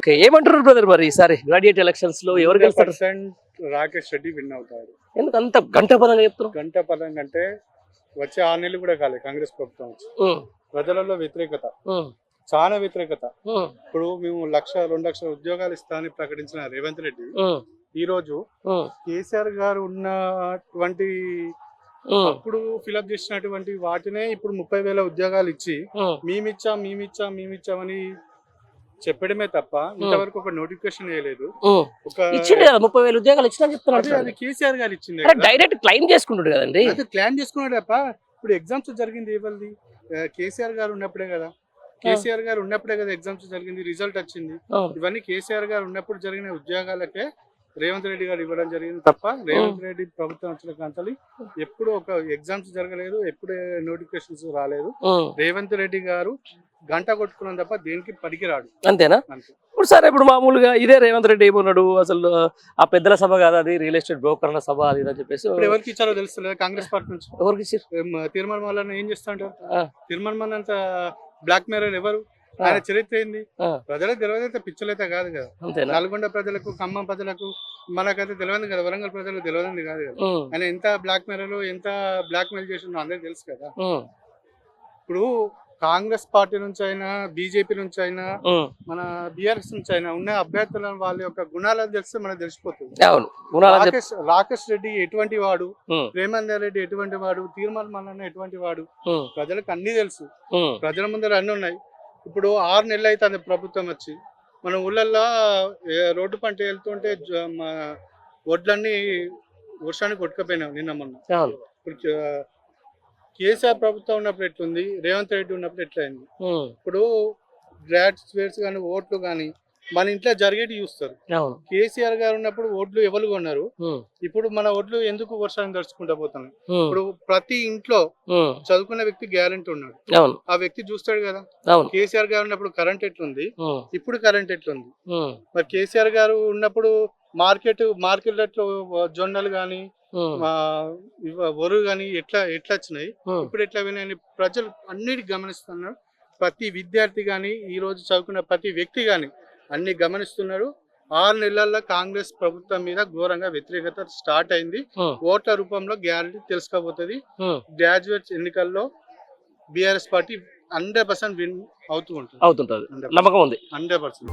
Okay ఏమంటారు brother మరి ఈసారి గ్రాడ్యుయేట్ ఎలక్షన్స్లో ఎవరు గెలుస్తారు? రాకేష్ రెడ్డి విన్ అవుతాడు. ఎందుకు అంత గంట పదంగా చెప్తున్నారు? గంట పదం కంటే వచ్చే ఆరు నెలలు కూడా కాలేదు కాంగ్రెస్ ప్రభుత్వం వచ్చి. ప్రజలలో వ్యతిరేకత. చాలా వ్యతిరేకత. ఇప్పుడు మేము లక్ష రెండు లక్షల ఉద్యోగాలు ఇస్తామని ప్రకటించిన రేవంత్ రెడ్డి ఈ రోజు కేసీఆర్ గారు ఉన్నటువంటి అప్పుడు ఫిలప్ చేసినటువంటి వాటినే ఇప్పుడు ముప్పై వేల ఉద్యోగాలు ఇచ్చి మేమిచ్చాం మేమిచ్చాం మేమిచ్చామని చెప్పడమే తప్ప ఇంతవరకు ఒక నోటిఫికేషన్ వేయలేదు. ఇచ్చిండు కదా ముప్పై వేలు ఉద్యోగాలు ఇచ్చినా చెప్తున్నాడు అది కేసీఆర్ గారు ఇచ్చింది డైరెక్ట్ క్లైమ్ చేసుకుంటాడు కదండి. ప్లాన్ చేసుకున్నాడు తప్ప ఇప్పుడు ఎగ్జామ్స్ జరిగింది ఆ, కేసీఆర్ గారు ఉన్నప్పుడే కదా. కేసీఆర్ గారు ఉన్నప్పుడే కదా ఎగ్జామ్స్ జరిగింది రిజల్ట్ వచ్చింది. ఇవన్నీ కేసీఆర్ గారు ఉన్నప్పుడు జరిగిన ఉద్యోగాలకే రేవంత్ రెడ్డి గారు ఇవ్వడం జరిగింది తప్ప రేవంత్ రెడ్డి ప్రభుత్వం వచ్చిన కాంతలు ఎప్పుడు ఒక ఎగ్జామ్స్ జరగలేదు ఎప్పుడు నోటిఫికేషన్స్ రాలేదు. రేవంత్ రెడ్డి గారు గంట కొట్టుకున్నాం తప్ప దేనికి పనికిరాడు. అంతేనా? అంతే. ఇప్పుడు సరే ఇప్పుడు మామూలుగా ఇదే రేవంత్ రెడ్డి ఏమన్నాడు? అసలు ఆ పెద్దల సభ కాదు అది? రియల్ ఎస్టేట్ బ్రోకర్ల సభ అది అని చెప్పేసి. ఎవరికి ఇచ్చారో తెలుస్తలేదు కాంగ్రెస్ పార్టీ నుంచి. ఎవరికి ఇచ్చారు? ఏం, తిరుమల ఏం చేస్తా ఉంటారు ఆ. తిరుమల మల్ల అంత బ్లాక్ మెయిల్ ఎవరు ఆయన చరిత్ర ఏంది. ప్రజలకు తెలియదైతే పిచ్చలైతే కాదు కదా. నల్గొండ ప్రజలకు ఖమ్మం ప్రజలకు మనకైతే తెలియదు కదా వరంగల్ ప్రజలకు తెలియదు కాదు కదా. ఆయన ఎంత బ్లాక్ మెయిల్ ఎంత బ్లాక్ మెయిల్ చేసిండో అందరికి తెలుసు కదా. ఇప్పుడు కాంగ్రెస్ పార్టీ నుంచి అయినా బీజేపీ నుంచి అయినా. మన బీఆర్ఎస్ నుంచి అయినా ఉన్న అభ్యర్థుల వాళ్ళ యొక్క గుణాలను తెలిస్తే మనకు తెలిసిపోతుంది. గుణాలు రాకేష్ రాకేష్ రెడ్డి ఎటువంటి వాడు? ప్రేమందర్ రెడ్డి ఎటువంటి వాడు? తీర్మాల మల్లన్న ఎటువంటి వాడు? ప్రజలకు అన్ని తెలుసు. ప్రజల ముందర అన్ని ఉన్నాయి. ఇప్పుడు ఆరు నెలలు అవుతుంది ప్రభుత్వం వచ్చి. మన ఊళ్ళల్లో రోడ్డు పంట వెళ్తుంటే మా వడ్లన్నీ వర్షానికి కొట్టుకపోయినాం నిన్న మొన్న. ఇప్పుడు కేసీఆర్ ప్రభుత్వం ఉన్నప్పుడు ఎట్లుంది? రేవంత్ రెడ్డి ఉన్నప్పుడు ఎట్లయింది? ఇప్పుడు గ్రాడ్యుయేట్స్ కానీ ఓట్లు కానీ మన ఇంట్లో జరిగేటి చూస్తారు. కేసీఆర్ గారు ఉన్నప్పుడు ఓట్లు ఎవరు కొన్నారు? ఇప్పుడు మన ఓట్లు ఎందుకు వర్షాన్ని దడుచుకుంటా పోతున్నాయి? ఇప్పుడు ప్రతి ఇంట్లో చదువుకున్న వ్యక్తి గ్యారెంటీ ఉన్నాడు. ఆ వ్యక్తి చూస్తాడు కదా? కేసీఆర్ గారు ఉన్నప్పుడు కరెంట్ ఎట్లుంది? ఇప్పుడు కరెంట్ ఎట్లుంది? మరి కేసీఆర్ గారు ఉన్నప్పుడు మార్కెట్ మార్కెట్ జొన్నలు ఉమ్, వరు కానీ ఎట్లా ఎట్లా వచ్చినాయి ఇప్పుడు ఎట్లా వినాయని ప్రజలు అన్నిటి గమనిస్తున్నారు. ప్రతి విద్యార్థి కానీ ఈ రోజు చదువుకున్న ప్రతి వ్యక్తి కానీ అన్ని గమనిస్తున్నారు. ఆరు నెలల్లో కాంగ్రెస్ ప్రభుత్వం మీద ఘోరంగా వ్యతిరేకత స్టార్ట్ అయింది. ఓట్ల రూపంలో గ్యారంటీ తెలుసుకోబోతుంది. ఉమ్. గ్రాడ్యుయేట్స్ ఎన్నికల్లో BRS party hundred percent win అవుతూ ఉంటుంది. అవుతుంటది. నమ్మకం ఉంది. Hundred percent.